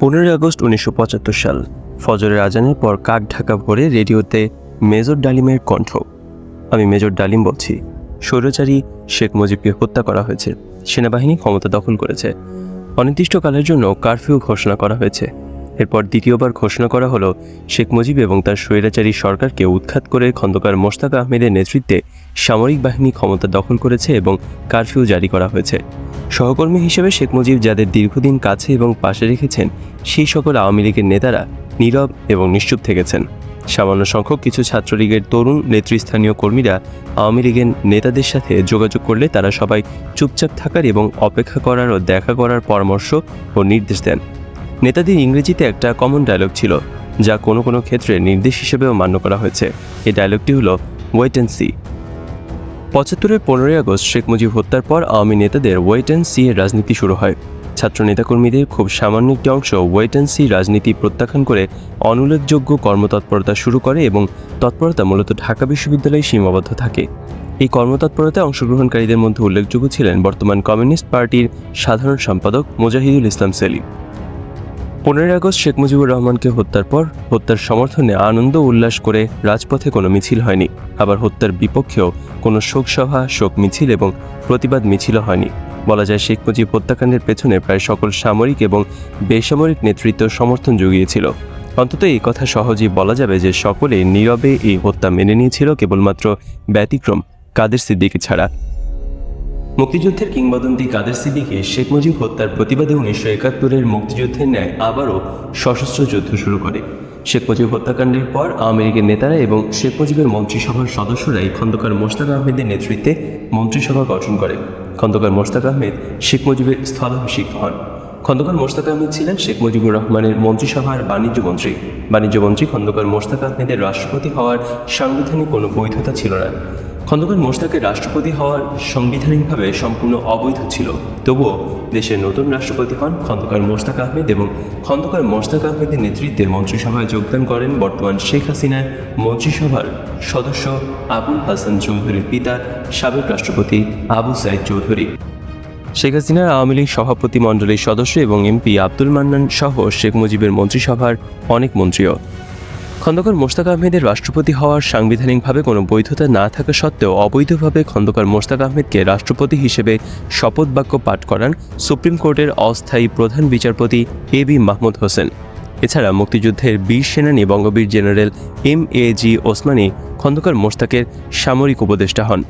পনেরোই আগস্ট উনিশশো পঁচাত্তর সাল, ফজরের আজানের পর কাক ঢাকা ভরে রেডিওতে মেজর ডালিমের কণ্ঠ। আমি মেজর ডালিম বলছি, স্বৈরাচারী শেখ মুজিবকে হত্যা করা হয়েছে, সেনাবাহিনী ক্ষমতা দখল করেছে। অনির্দিষ্টকালের জন্য কারফিউ ঘোষণা করা হয়েছে। এরপর দ্বিতীয়বার ঘোষণা করা হলো, শেখ মুজিব এবং তার স্বৈরাচারী সরকারকে উৎখাত করে খন্দকার মোশতাক আহমেদের নেতৃত্বে সামরিক বাহিনী ক্ষমতা দখল করেছে এবং কারফিউ জারি করা হয়েছে। সহকর্মী হিসেবে শেখ মুজিব যাদের দীর্ঘদিন কাছে এবং পাশে রেখেছেন, সেই সকল আওয়ামী লীগের নেতারা নীরব এবং নিশ্চুপ থেকেছেন। সামান্য সংখ্যক কিছু ছাত্রলীগের তরুণ নেতৃস্থানীয় কর্মীরা আওয়ামী লীগের নেতাদের সাথে যোগাযোগ করলে তারা সবাই চুপচাপ থাকার এবং অপেক্ষা করার ও দেখা করার পরামর্শ ও নির্দেশ দেন। নেতাদের ইংরেজিতে একটা কমন ডায়লগ ছিল, যা কোনো কোনো ক্ষেত্রে নির্দেশ হিসেবেও মান্য করা হয়েছে। এই ডায়লগটি হলো ওয়েট অ্যান্ড সি পঁচাত্তরের পনেরোই আগস্ট শেখ মুজিব হত্যার পর আওয়ামী নেতাদের ওয়েট অ্যান্ড সি এর রাজনীতি শুরু হয়। ছাত্র নেতাকর্মীদের খুব সামান্য একটি অংশ ওয়েট অ্যান্ড সি রাজনীতি প্রত্যাখ্যান করে অনুল্লেখযোগ্য কর্মতৎপরতা শুরু করে এবং তৎপরতা মূলত ঢাকা বিশ্ববিদ্যালয়ে সীমাবদ্ধ থাকে। এই কর্মতৎপরতায় অংশগ্রহণকারীদের মধ্যে উল্লেখযোগ্য ছিলেন বর্তমান কমিউনিস্ট পার্টির সাধারণ সম্পাদক মোজাহিদুল ইসলাম সেলিম। পনেরোই আগস্ট শেখ মুজিবুর রহমানকে হত্যার পর হত্যার সমর্থনে আনন্দ উল্লাস করে রাজপথে কোনো মিছিল হয়নি। আবার হত্যার বিপক্ষেও কোনো শোকসভা শোক মিছিল এবং প্রতিবাদ মিছিলও হয়নি। বলা যায় শেখ মুজিব হত্যাকাণ্ডের পেছনে প্রায় সকল সামরিক এবং বেসামরিক নেতৃত্ব সমর্থন জুগিয়েছিল। অন্তত এই কথা সহজেই বলা যাবে যে সকলে নীরবে এই হত্যা মেনে নিয়েছিল, কেবলমাত্র ব্যতিক্রম, কাদের সিদ্দিকি ছাড়া। মুক্তিযুদ্ধের কিংবদন্তি কাদের সিদ্দিকে শেখ মুজিব হত্যার প্রতিবাদে উনিশশো একাত্তরের মুক্তিযুদ্ধের ন্যায় আবারও সশস্ত্র যুদ্ধ শুরু করে। শেখ মুজিব হত্যাকাণ্ডের পর আওয়ামী নেতারা এবং শেখ মুজিবের মন্ত্রিসভার সদস্যরাই খন্দকার মোশতাক আহমেদের নেতৃত্বে মন্ত্রিসভা গঠন করে। খন্দকার মোশতাক আহমেদ শেখ মুজিবের স্থলাভিষিক্ত হন। খন্দকার মোশতাক আহমেদ ছিলেন শেখ মুজিবুর রহমানের মন্ত্রিসভার বাণিজ্য মন্ত্রী। বাণিজ্য মন্ত্রী খন্দকার মোশতাক আহমেদের রাষ্ট্রপতি হওয়ার সাংবিধানিক কোনো বৈধতা ছিল না। খন্দকার মোশতাকের রাষ্ট্রপতি হওয়ার সাংবিধানিকভাবে সম্পূর্ণ অবৈধ ছিল। তবুও দেশের নতুন রাষ্ট্রপতি হন খন্দকার মোশতাক আহমেদ এবং খন্দকার মোশতাক আহমেদের নেতৃত্বে মন্ত্রিসভায় যোগদান করেন বর্তমান শেখ হাসিনার মন্ত্রিসভার সদস্য আবুল হাসান চৌধুরীর পিতা, সাবেক রাষ্ট্রপতি আবু সাইদ চৌধুরী। শেখ হাসিনার আওয়ামী লীগ সভাপতি মণ্ডলীর সদস্য এবং এমপি আব্দুল মান্নান সহ শেখ মুজিবের মন্ত্রিসভার অনেক মন্ত্রীও। খন্দকার মোস্তাক আহমেদের রাষ্ট্রপতি হওয়ার সাংবিধানিকভাবে কোনো বৈধতা না থাকা সত্ত্বেও অবৈধভাবে খন্দকার মোস্তাক আহমেদকে রাষ্ট্রপতি হিসেবে শপথ বাক্য পাঠ করান সুপ্রিম কোর্টের অস্থায়ী প্রধান বিচারপতি এ বি মাহমুদ হোসেন। এছাড়া মুক্তিযুদ্ধের বীর সেনানী, Bangabir general M A G Osmani Khondaker মোস্তাকের সামরিক উপদেষ্টা হন।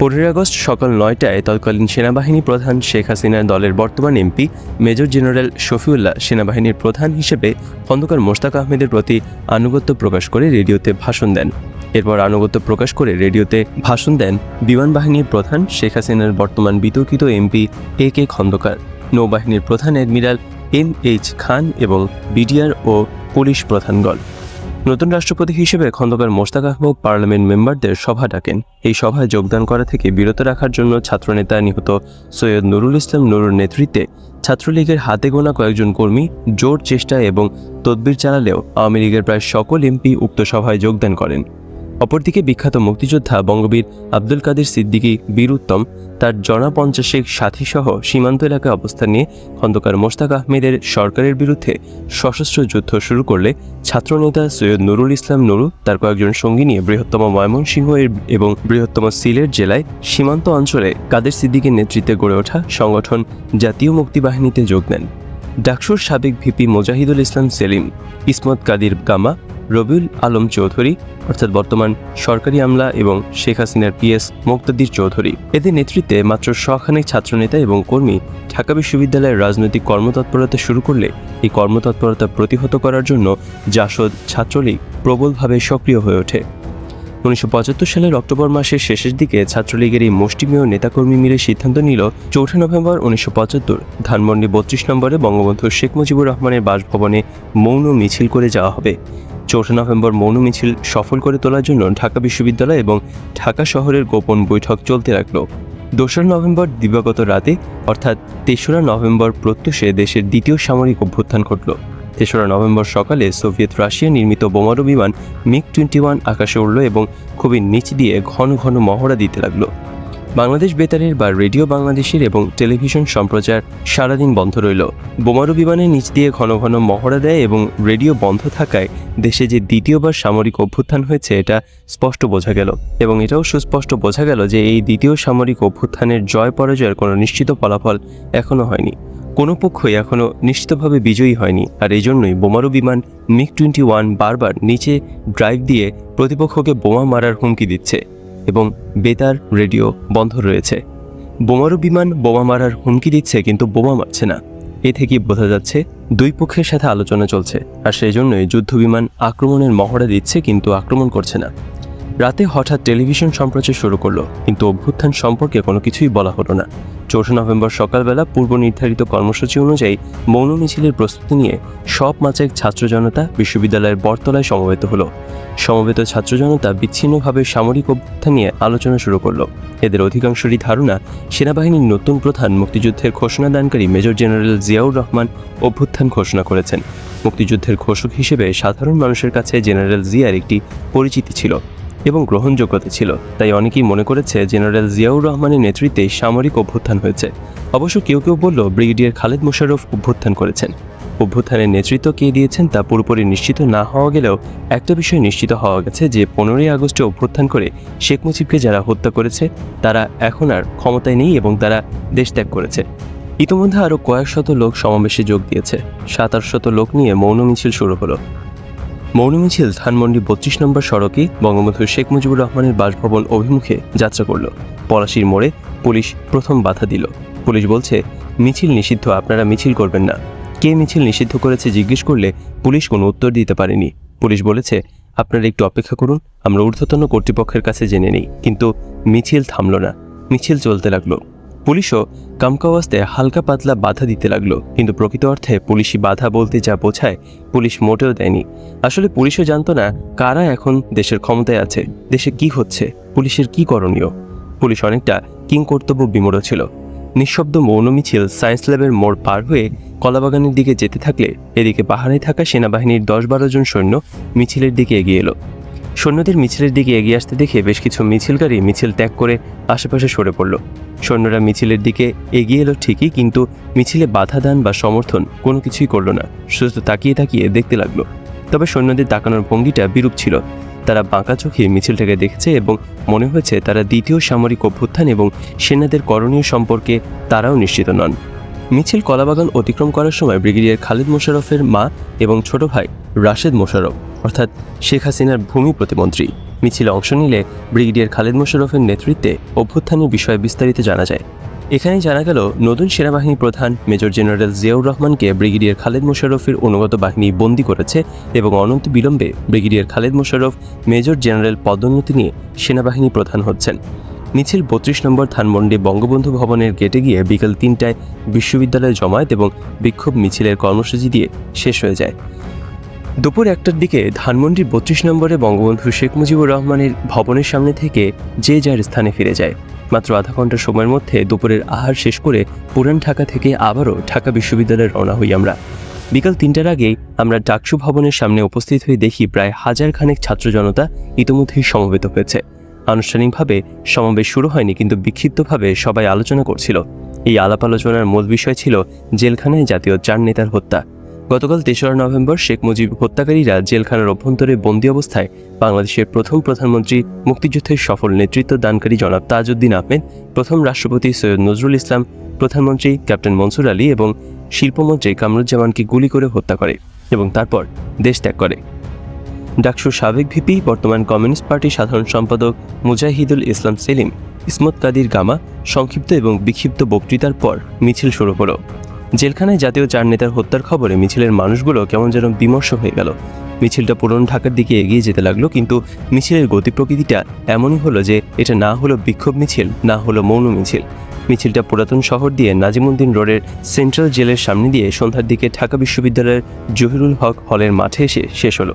পনেরোই আগস্ট সকাল নয়টায় তৎকালীন সেনাবাহিনী প্রধান শেখ হাসিনার দলের বর্তমান এমপি, মেজর জেনারেল শফিউল্লাহ সেনাবাহিনীর প্রধান হিসেবে খন্দকার মোশতাক আহমেদের প্রতি আনুগত্য প্রকাশ করে রেডিওতে ভাষণ দেন। এরপর আনুগত্য প্রকাশ করে রেডিওতে ভাষণ দেন বিমান বাহিনীর প্রধান শেখ হাসিনার বর্তমান বিতর্কিত এমপি এ কে খন্দকার। নৌবাহিনীর প্রধান অ্যাডমিরাল এম এইচ খান এবং বিডিআর ও পুলিশ প্রধানগণ। নতুন রাষ্ট্রপতি হিসেবে খন্দকার মোশতাক আহমদ পার্লামেন্ট মেম্বারদের সভা ডাকেন। এই সভায় যোগদান করা থেকে বিরত রাখার জন্য ছাত্রনেতা নিহত সৈয়দ নুরুল ইসলাম নুরুর নেতৃত্বে ছাত্রলীগের হাতে গোনা কয়েকজন কর্মী জোর চেষ্টা এবং তদবির চালালেও আওয়ামী লীগের প্রায় সকল এমপি উক্ত সভায় যোগদান করেন। অপরদিকে বিখ্যাত মুক্তিযোদ্ধা বঙ্গবীর আব্দুল কাদের সিদ্দিকী বীর উত্তম তার জনা পঞ্চাশেক সাথীসহ সীমান্ত এলাকায় অবস্থান নিয়ে খন্দকার মোশতাক আহমেদের সরকারের বিরুদ্ধে সশস্ত্র যুদ্ধ শুরু করলে ছাত্রনেতা সৈয়দ নুরুল ইসলাম নুরু, তার কয়েকজন সঙ্গী নিয়ে বৃহত্তম ময়মনসিংহ এবং বৃহত্তম সিলেট জেলায় সীমান্ত অঞ্চলে কাদের সিদ্দিকের নেতৃত্বে গড়ে ওঠা সংগঠন জাতীয় মুক্তি বাহিনীতে যোগ দেন। ডাকসুর সাবেক ভিপি মোজাহিদুল ইসলাম সেলিম, ইসমত কাদির গামা রবিউল আলম চৌধুরী, অর্থাৎ বর্তমান সরকারি আমলা এবং শেখ হাসিনার পিএস মুক্তাদির চৌধুরী। এদের নেতৃত্বে মাত্র শখানেক ছাত্রনেতা এবং কর্মী ঢাকা বিশ্ববিদ্যালয়ের রাজনৈতিক কর্মতৎপরতা শুরু করলে এই কর্মতৎপরতা প্রতিহত করার জন্য জাসদ ছাত্রলীগ প্রবলভাবে সক্রিয় হয়ে ওঠে। উনিশশো পঁচাত্তর সালের অক্টোবর মাসের শেষের দিকে ছাত্রলীগের এই মুষ্টিমেয় নেতাকর্মী মিলে সিদ্ধান্ত নিল চৌঠা নভেম্বর উনিশশো পঁচাত্তর, ধানমন্ডি বত্রিশ নম্বরে বঙ্গবন্ধু শেখ মুজিবুর রহমানের বাসভবনে মৌন মিছিল করে যাওয়া হবে। চৌঠা নভেম্বর মৌন মিছিল সফল করে তোলার জন্য ঢাকা বিশ্ববিদ্যালয় এবং ঢাকা শহরের গোপন বৈঠক চলতে লাগল। দোসরা নভেম্বর দিবাগত রাতে, অর্থাৎ তেসরা নভেম্বর প্রত্যুষে দেশের দ্বিতীয় সামরিক অভ্যুত্থান ঘটল। তেসরা নভেম্বর সকালে সোভিয়েত রাশিয়া নির্মিত বোমারু বিমান মিগ টোয়েন্টি ওয়ান আকাশে উড়ল এবং খুবই নিচ দিয়ে ঘন ঘন মহড়া দিতে লাগল। বাংলাদেশ বেতারের বা রেডিও বাংলাদেশের এবং টেলিভিশন সম্প্রচার সারাদিন বন্ধ রইল। বোমারু বিমানের নিচ দিয়ে ঘন ঘন মহড়া দেয় এবং রেডিও বন্ধ থাকায় দেশে যে দ্বিতীয়বার সামরিক অভ্যুত্থান হয়েছে, এটা স্পষ্ট বোঝা গেল। এবং এটাও সুস্পষ্ট বোঝা গেল যে এই দ্বিতীয় সামরিক অভ্যুত্থানের জয় পরাজয়ের কোনো নিশ্চিত ফলাফল এখনও হয়নি। কোনো পক্ষই এখনও নিশ্চিতভাবে বিজয়ী হয়নি, আর এই জন্যই বোমারু বিমান মিগ টোয়েন্টি ওয়ান বারবার নিচে ড্রাইভ দিয়ে প্রতিপক্ষকে বোমা মারার হুমকি দিচ্ছে এবং বেতার রেডিও বন্ধ রয়েছে। বোমারু বিমান বোমা মারার হুমকি দিচ্ছে কিন্তু বোমা মারছে না। এ থেকে বোঝা যাচ্ছে দুই পক্ষের সাথে আলোচনা চলছে, আর সেই জন্যই যুদ্ধ বিমান আক্রমণের মহড়া দিচ্ছে কিন্তু আক্রমণ করছে না। রাতে হঠাৎ টেলিভিশন সম্প্রচার শুরু করল, কিন্তু অভ্যুত্থান সম্পর্কে কোনো কিছুই বলা হলো না। চৌঠা নভেম্বর সকালবেলা পূর্ব নির্ধারিত কর্মসূচি অনুযায়ী মৌন মিছিলের প্রস্তুতি নিয়ে সব মাচেক ছাত্র জনতা বিশ্ববিদ্যালয়ের বটতলায় সমবেত হলো। সমবেত ছাত্র জনতা বিচ্ছিন্নভাবে সামরিক অভ্যুত্থান নিয়ে আলোচনা শুরু করল। এদের অধিকাংশেরই ধারণা, সেনাবাহিনীর নতুন প্রধান মুক্তিযুদ্ধের ঘোষণা দানকারী মেজর জেনারেল জিয়াউর রহমান অভ্যুত্থান ঘোষণা করেছেন। মুক্তিযুদ্ধের ঘোষক হিসেবে সাধারণ মানুষের কাছে জেনারেল জিয়ার একটি পরিচিতি ছিল। এবং গ্রহণযোগ্যতা ছিল। তাই অনেকেই মনে করেছে জেনারেল জিয়াউর রহমানের নেতৃত্বে সামরিক অভ্যুত্থান হয়েছে। অবশ্য কেউ কেউ বলল ব্রিগেডিয়ার খালেদ মোশাররফ অভ্যুত্থান করেছেন। অভ্যুত্থানের নেতৃত্ব কে দিয়েছেন তা পুরোপুরি নিশ্চিত না হওয়া গেলেও একটা বিষয় নিশ্চিত হওয়া গেছে যে পনেরোই আগস্টে অভ্যুত্থান করে শেখ মুজিবকে যারা হত্যা করেছে, তারা এখন আর ক্ষমতায় নেই এবং তারা দেশ ত্যাগ করেছে। ইতোমধ্যে আরও কয়েক শত লোক সমাবেশে যোগ দিয়েছে। সাত শত লোক নিয়ে মৌন মিছিল শুরু হলো। মৌন মিছিল ধানমন্ডি বত্রিশ নম্বর সড়কে বঙ্গবন্ধু শেখ মুজিবুর রহমানের বাসভবন অভিমুখে যাত্রা করল। পলাশির মোড়ে পুলিশ প্রথম বাধা দিল। পুলিশ বলছে, মিছিল নিষিদ্ধ, আপনারা মিছিল করবেন না। কে মিছিল নিষিদ্ধ করেছে জিজ্ঞেস করলে পুলিশ কোনো উত্তর দিতে পারেনি। পুলিশ বলেছে, আপনারা একটু অপেক্ষা করুন, আমরা ঊর্ধ্বতন কর্তৃপক্ষের কাছে জেনে নিই। কিন্তু মিছিল থামল না। মিছিল চলতে লাগল। পুলিশও কামকাওয়াস্তে হালকা পাতলা বাধা দিতে লাগল। কিন্তু প্রকৃত অর্থে পুলিশি বাধা বলতে যা বোঝায়, পুলিশ মোটেও দেয়নি। আসলে পুলিশও জানতো না কারা এখন দেশের ক্ষমতায় আছে, দেশে কি হচ্ছে, পুলিশের কি করণীয়। পুলিশ অনেকটা কিং কর্তব্য বিমূঢ় ছিল। নিঃশব্দ মৌন মিছিল সায়েন্স ল্যাবের মোড় পার হয়ে কলাবাগানের দিকে যেতে থাকলে এদিকে পাহাড়ে থাকা সেনাবাহিনীর দশ বারো জন সৈন্য মিছিলের দিকে এগিয়ে এলো। সৈন্যদের মিছিলের দিকে এগিয়ে আসতে দেখে বেশ কিছু মিছিলকারী মিছিল ত্যাগ করে আশেপাশে সরে পড়ল। সৈন্যরা মিছিলের দিকে এগিয়ে এলো ঠিকই, কিন্তু মিছিলে বাধা দান বা সমর্থন কোনো কিছুই করল না। শুধু তাকিয়ে তাকিয়ে দেখতে লাগল। তবে সৈন্যদের তাকানোর ভঙ্গিটা বিরূপ ছিল। তারা বাঁকা চোখে মিছিলটাকে দেখেছে এবং মনে হয়েছে তারা দ্বিতীয় সামরিক অভ্যুত্থান এবং সেনাদের করণীয় সম্পর্কে তারাও নিশ্চিত নন। মিছিল কলাবাগান অতিক্রম করার সময় ব্রিগেডিয়ার খালিদ মোশারফের মা এবং ছোট ভাই রাশেদ মোশাররফ অর্থাৎ শেখ হাসিনার ভূমি প্রতিমন্ত্রী। মিছিলে অংশ নিলে ব্রিগেডিয়ার খালেদ মোশারফের নেতৃত্বে অভ্যুত্থানের বিষয়ে বিস্তারিত জানা যায়। এখানেই জানা গেল, নতুন সেনাবাহিনী প্রধান মেজর জেনারেল জিয়াউর রহমানকে ব্রিগেডিয়ার খালেদ মোশারফের অনুগত বাহিনী বন্দী করেছে এবং অনন্ত বিলম্বে brigadier Khaled Musharraf major general পদোন্নতি নিয়ে সেনাবাহিনী প্রধান হচ্ছেন। মিছিল বত্রিশ নম্বর ধানমন্ডি বঙ্গবন্ধু ভবনের গেটে গিয়ে বিকেল তিনটায় বিশ্ববিদ্যালয়ে জমায়েত এবং বিক্ষোভ মিছিলের কর্মসূচি দিয়ে শেষ হয়ে যায়। দুপুর একটার দিকে ধানমন্ডির বত্রিশ নম্বরে বঙ্গবন্ধু শেখ মুজিবুর রহমানের ভবনের সামনে থেকে যে যার স্থানে ফিরে যায়। মাত্র আধা ঘণ্টা সময়ের মধ্যে দুপুরের আহার শেষ করে পুরান ঢাকা থেকে আবারও ঢাকা বিশ্ববিদ্যালয়ে রওনা হই আমরা। বিকাল তিনটার আগেই আমরা ডাকসু ভবনের সামনে উপস্থিত হয়ে দেখি প্রায় হাজার খানেক ছাত্র জনতা ইতিমধ্যেই সমবেত হয়েছে। আনুষ্ঠানিকভাবে সমাবেশ শুরু হয়নি কিন্তু বিক্ষিপ্তভাবে সবাই আলোচনা করছিল। এই আলাপ আলোচনার মূল বিষয় ছিল জেলখানায় জাতীয় চার নেতার হত্যা। গতকাল তেসরা নভেম্বর শেখ মুজিব হত্যাকারীরা জেলখানার অভ্যন্তরে বন্দী অবস্থায় বাংলাদেশের প্রথম প্রধানমন্ত্রী মুক্তিযুদ্ধের সফল নেতৃত্ব দানকারী জনাব তাজউদ্দিন আহমেদ, প্রথম রাষ্ট্রপতি সৈয়দ নজরুল ইসলাম, প্রধানমন্ত্রী ক্যাপ্টেন মনসুর আলী এবং শিল্পমন্ত্রী কামরুজ্জামানকে গুলি করে হত্যা করে এবং তারপর দেশ ত্যাগ করে। ডাকসুর সাবেক ভিপি, বর্তমান কমিউনিস্ট পার্টির সাধারণ সম্পাদক মুজাহিদুল ইসলাম সেলিম, ইসমত কাদির গামা, সংক্ষিপ্ত এবং বিক্ষিপ্ত বক্তৃতার পর মিছিল শুরু হলো। জেলখানায় জাতীয় চার নেতার হত্যার খবরে মিছিলের মানুষগুলো কেমন যেন বিমর্ষ হয়ে গেল। মিছিলটা পুরনো ঢাকার দিকে এগিয়ে যেতে লাগল, কিন্তু মিছিলের গতি প্রকৃতিটা এমনই হলো যে এটা না হলো বিক্ষোভ মিছিল, না হলো মৌন মিছিল। মিছিলটা পুরাতন শহর দিয়ে নাজিমুদ্দিন রোডের সেন্ট্রাল জেলের সামনে দিয়ে সন্ধ্যার দিকে ঢাকা বিশ্ববিদ্যালয়ের জহিরুল হক হলের মাঠে এসে শেষ হলো।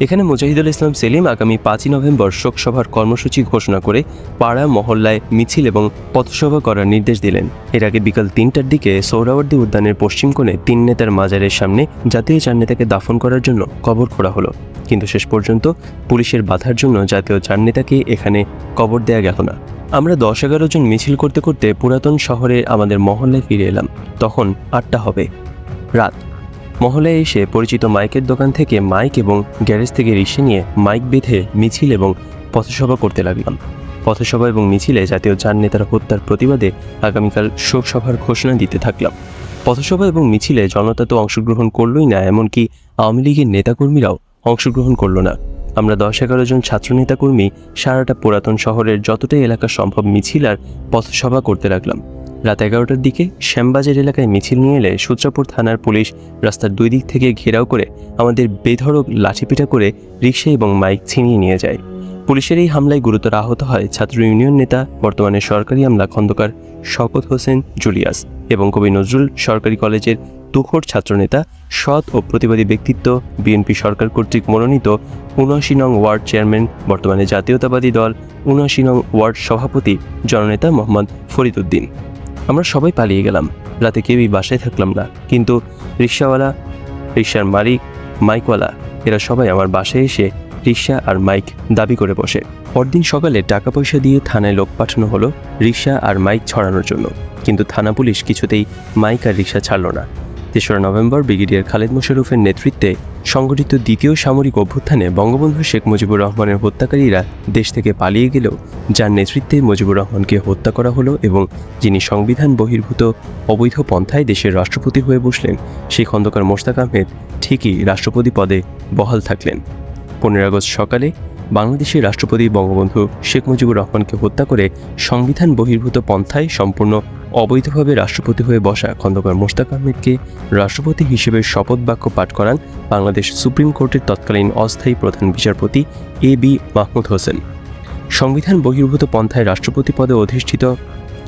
এখানে মুজাহিদুল ইসলাম সেলিম আগামী পাঁচই নভেম্বর শোকসভার কর্মসূচি ঘোষণা করে পাড়া, মহল্লায় মিছিল এবং পথসভা করার নির্দেশ দিলেন। এর আগে বিকাল তিনটার দিকে সৌরাবর্দী উদ্যানের পশ্চিম কোণে তিন নেতার মাজারের সামনে জাতীয় চার নেতাকে দাফন করার জন্য কবর খোঁড়া হলো। কিন্তু শেষ পর্যন্ত পুলিশের বাধার জন্য জাতীয় চার নেতাকে এখানে কবর দেয়া গেল না। আমরা দশ এগারো জন মিছিল করতে করতে পুরাতন শহরে আমাদের মহল্লায় ফিরে এলাম। তখন আটটা হবে। রাত। মহলে এসে পরিচিত মাইকের দোকান থেকে মাইক এবং গ্যারেজ থেকে রিক্সা নিয়ে মাইক বেঁধে মিছিল এবং পথসভা করতে লাগলাম। পথসভা এবং মিছিলে জাতীয় চার নেতার হত্যার প্রতিবাদে আগামীকাল শোকসভার ঘোষণা দিতে থাকলাম। পথসভা এবং মিছিলে জনতা তো অংশগ্রহণ করলই না, এমনকি আওয়ামী লীগের নেতাকর্মীরাও অংশগ্রহণ করল না। আমরা দশ এগারো জন ছাত্র নেতাকর্মী সারাটা পুরাতন শহরের যতটাই এলাকা সম্ভব মিছিল আর পথসভা করতে লাগলাম। রাত এগারোটার দিকে শ্যামবাজার এলাকায় মিছিল নিয়ে এলে সূত্রাপুর থানার পুলিশ রাস্তার দুই দিক থেকে ঘেরাও করে আমাদের বেধড়ক লাঠিপিটা করে রিক্সা এবং মাইক ছিনিয়ে নিয়ে যায়। পুলিশের এই হামলায় গুরুতর আহত হয় ছাত্র ইউনিয়ন নেতা, বর্তমানে সরকারি আমলা খন্দকার শওকত হোসেন জুলিয়াস এবং কবি নজরুল সরকারি কলেজের তুখোর ছাত্রনেতা সৎ ও প্রতিবাদী ব্যক্তিত্ব, বিএনপি সরকার কর্তৃক মনোনীত উনআশি নং ওয়ার্ড চেয়ারম্যান, বর্তমানে জাতীয়তাবাদী দল, উনআশি নং ওয়ার্ড সভাপতি, জননেতা মোহাম্মদ ফরিদ উদ্দিন আমরা সবাই পালিয়ে গেলাম। রাতে কেউই বাসায় থাকলাম না। কিন্তু রিক্সাওয়ালা, রিক্সার মালিক, মাইকওয়ালা, এরা সবাই আমার বাসায় এসে রিক্সা আর মাইক দাবি করে বসে। পরদিন সকালে টাকা পয়সা দিয়ে থানায় লোক পাঠানো হলো রিক্সা আর মাইক ছড়ানোর জন্য। কিন্তু থানা পুলিশ কিছুতেই মাইক আর রিক্সা ছাড়ল না। তেসরা নভেম্বর ব্রিগেডিয়ার খালেদ মোশাররফের নেতৃত্বে সংগঠিত দ্বিতীয় সামরিক অভ্যুত্থানে বঙ্গবন্ধু শেখ মুজিবুর রহমানের হত্যাকারীরা দেশ থেকে পালিয়ে গেলেও যার নেতৃত্বে মুজিবুর রহমানকে হত্যা করা হলো এবং যিনি সংবিধান বহির্ভূত অবৈধ পন্থায় দেশের রাষ্ট্রপতি হয়ে বসলেন, সেই খন্দকার মোশতাক আহমেদ ঠিকই রাষ্ট্রপতি পদে বহাল থাকলেন। পনেরো আগস্ট সকালে বাংলাদেশের রাষ্ট্রপতি বঙ্গবন্ধু শেখ মুজিবুর রহমানকে হত্যা করে সংবিধান বহির্ভূত পন্থায় সম্পূর্ণ অবৈধভাবে রাষ্ট্রপতি হয়ে বসা খন্দকার মোস্তাক আহমেদকে রাষ্ট্রপতি হিসেবে শপথ বাক্য পাঠ করান বাংলাদেশ সুপ্রিম কোর্টের তৎকালীন অস্থায়ী প্রধান বিচারপতি এ বি মাহমুদ হোসেন। সংবিধান বহির্ভূত পন্থায় রাষ্ট্রপতি পদে অধিষ্ঠিত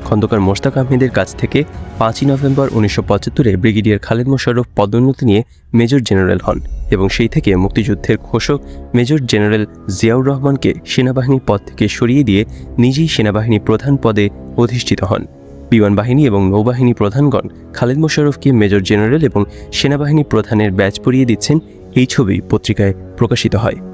খন্দকার মোশতাক আহমেদের কাছ থেকে পাঁচই নভেম্বর উনিশশো পঁচাত্তরে ব্রিগেডিয়ার খালেদ মোশাররফ পদোন্নতি নিয়ে মেজর জেনারেল হন এবং সেই থেকে মুক্তিযুদ্ধের ঘোষক মেজর জেনারেল জিয়াউর রহমানকে সেনাবাহিনীর পদ থেকে সরিয়ে দিয়ে নিজেই সেনাবাহিনী প্রধান পদে অধিষ্ঠিত হন। বিমান বাহিনী এবং নৌবাহিনী প্রধানগণ খালেদ মোশাররফকে মেজর জেনারেল এবং সেনাবাহিনী প্রধানের ব্যাচ পরিয়ে দিচ্ছেন এই ছবি পত্রিকায় প্রকাশিত হয়।